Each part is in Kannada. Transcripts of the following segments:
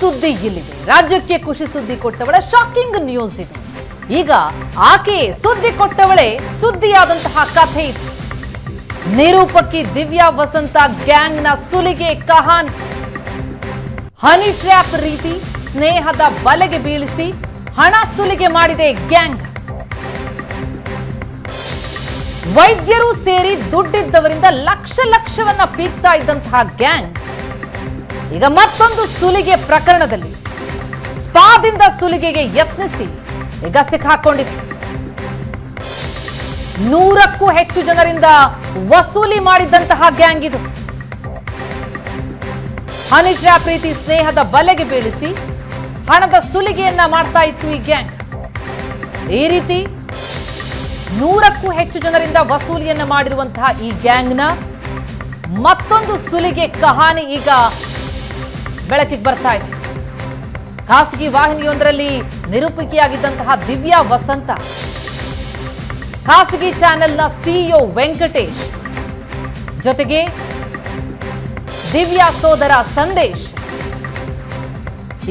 ಸುದ್ದಿ ಇಲ್ಲಿದೆ. ರಾಜ್ಯಕ್ಕೆ ಖುಷಿ ಸುದ್ದಿ ಕೊಟ್ಟವಳ ಶಾಕಿಂಗ್ ನ್ಯೂಸ್ ಇದು. ಈಗ ಆಕೆ ಸುದ್ದಿ ಕೊಟ್ಟವಳೆ ಸುದ್ದಿಯಾದಂತಹ ಕಥೆ ಇದು. ನಿರೂಪಕಿ ದಿವ್ಯಾ ವಸಂತ ಗ್ಯಾಂಗ್ನ ಸುಲಿಗೆ ಕಹಾನ್. ಹನಿ ಟ್ರ್ಯಾಪ್ ರೀತಿ ಸ್ನೇಹದ ಬಲೆಗೆ ಬೀಳಿಸಿ ಹಣ ಸುಲಿಗೆ ಮಾಡಿದೆ ಗ್ಯಾಂಗ್. ವೈದ್ಯರು ಸೇರಿ ದುಡ್ಡಿದ್ದವರಿಂದ ಲಕ್ಷ ಲಕ್ಷವನ್ನ ಪೀಕ್ತಾ ಇದ್ದಂತಹ ಗ್ಯಾಂಗ್. ಈಗ ಮತ್ತೊಂದು ಸುಲಿಗೆ ಪ್ರಕರಣದಲ್ಲಿ. ಸ್ಪಾದಿಂದ ಸುಲಿಗೆಗೆ ಯತ್ನಿಸಿ ಈಗ ಸಿಕ್ಕಾಕೊಂಡಿದೆ. ನೂರಕ್ಕೂ ಹೆಚ್ಚು ಜನರಿಂದ ವಸೂಲಿ ಮಾಡಿದ್ದಂತಹ ಗ್ಯಾಂಗ್ ಇದು. ಹನಿ ಟ್ರ್ಯಾಪ್ ರೀತಿ ಸ್ನೇಹದ ಬಲೆಗೆ ಬೀಳಿಸಿ ಹಣದ ಸುಲಿಗೆಯನ್ನ ಮಾಡ್ತಾ ಇತ್ತು ಈ ಗ್ಯಾಂಗ್. ಈ ರೀತಿ ನೂರಕ್ಕೂ ಹೆಚ್ಚು ಜನರಿಂದ ವಸೂಲಿಯನ್ನ ಮಾಡಿರುವಂತಹ ಈ ಗ್ಯಾಂಗ್ನ ಮತ್ತೊಂದು ಸುಲಿಗೆ ಕಹಾನಿ ಈಗ ಬೆಳಕಿಗೆ ಬರ್ತಾ ಇದೆ. ಖಾಸಗಿ ವಾಹಿನಿಯೊಂದರಲ್ಲಿ ನಿರೂಪಿಕೆಯಾಗಿದ್ದಂತಹ ದಿವ್ಯಾ ವಸಂತ. ಖಾಸಗಿ ಚಾನೆಲ್ನ ಸಿಇಒ ವೆಂಕಟೇಶ್. ಜೊತೆಗೆ ದಿವ್ಯಾ ಸೋದರ ಸಂದೇಶ್.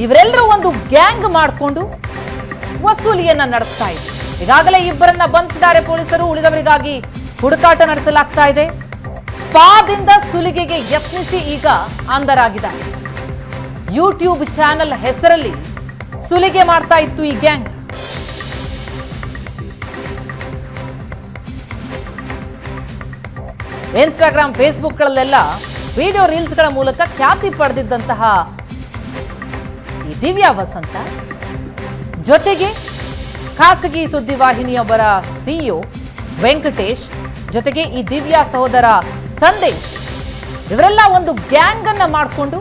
ಇವರೆಲ್ಲರೂ ಒಂದು ಗ್ಯಾಂಗ್ ಮಾಡಿಕೊಂಡು ವಸೂಲಿಯನ್ನ ನಡೆಸ್ತಾ ಇದೆ. ಈಗಾಗಲೇ ಇಬ್ಬರನ್ನ ಬಂಧಿಸಿದ್ದಾರೆ ಪೊಲೀಸರು. ಉಳಿದವರಿಗಾಗಿ ಹುಡುಕಾಟ ನಡೆಸಲಾಗ್ತಾ ಇದೆ. ಸ್ಪಾದಿಂದ ಸುಲಿಗೆಗೆ ಯತ್ನಿಸಿ ಈಗ ಅಂಧರಾಗಿದ್ದಾರೆ. ಯೂಟ್ಯೂಬ್ ಚಾನೆಲ್ ಹೆಸರಲ್ಲಿ ಸುಲಿಗೆ ಮಾಡ್ತಾ ಇತ್ತು ಈ ಗ್ಯಾಂಗ್. ಇನ್ಸ್ಟಾಗ್ರಾಮ್, ಫೇಸ್ಬುಕ್ಗಳಲ್ಲೆಲ್ಲ ವಿಡಿಯೋ ರೀಲ್ಸ್ಗಳ ಮೂಲಕ ಖ್ಯಾತಿ ಪಡೆದಿದ್ದಂತಹ ಈ ದಿವ್ಯಾ ವಸಂತ. ಜೊತೆಗೆ ಖಾಸಗಿ ಸುದ್ದಿವಾಹಿನಿಯೊಬ್ಬರ ಸಿಇಒ ವೆಂಕಟೇಶ್, ಜೊತೆಗೆ ಈ ದಿವ್ಯಾ ಸಹೋದರ ಸಂದೇಶ್. ಇವರೆಲ್ಲ ಒಂದು ಗ್ಯಾಂಗ್ ಅನ್ನ ಮಾಡಿಕೊಂಡು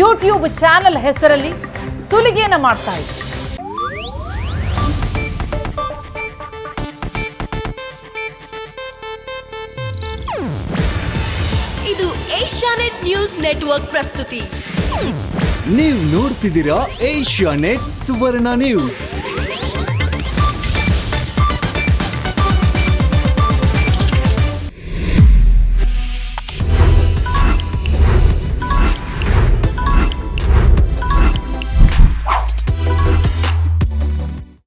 ಯೂಟ್ಯೂಬ್ ಚಾನೆಲ್ ಹೆಸರಲ್ಲಿ ಸುಲಿಗೆಯನ್ನು ಮಾಡ್ತಾ ಇದ್ರು ಇದು ಏಷ್ಯಾನೆಟ್ ನ್ಯೂಸ್ ನೆಟ್ವರ್ಕ್ ಪ್ರಸ್ತುತಿ. ನೀವು ನೋಡ್ತಿದ್ದೀರಾ ಏಷ್ಯಾನೆಟ್ ಸುವರ್ಣ ನ್ಯೂಸ್.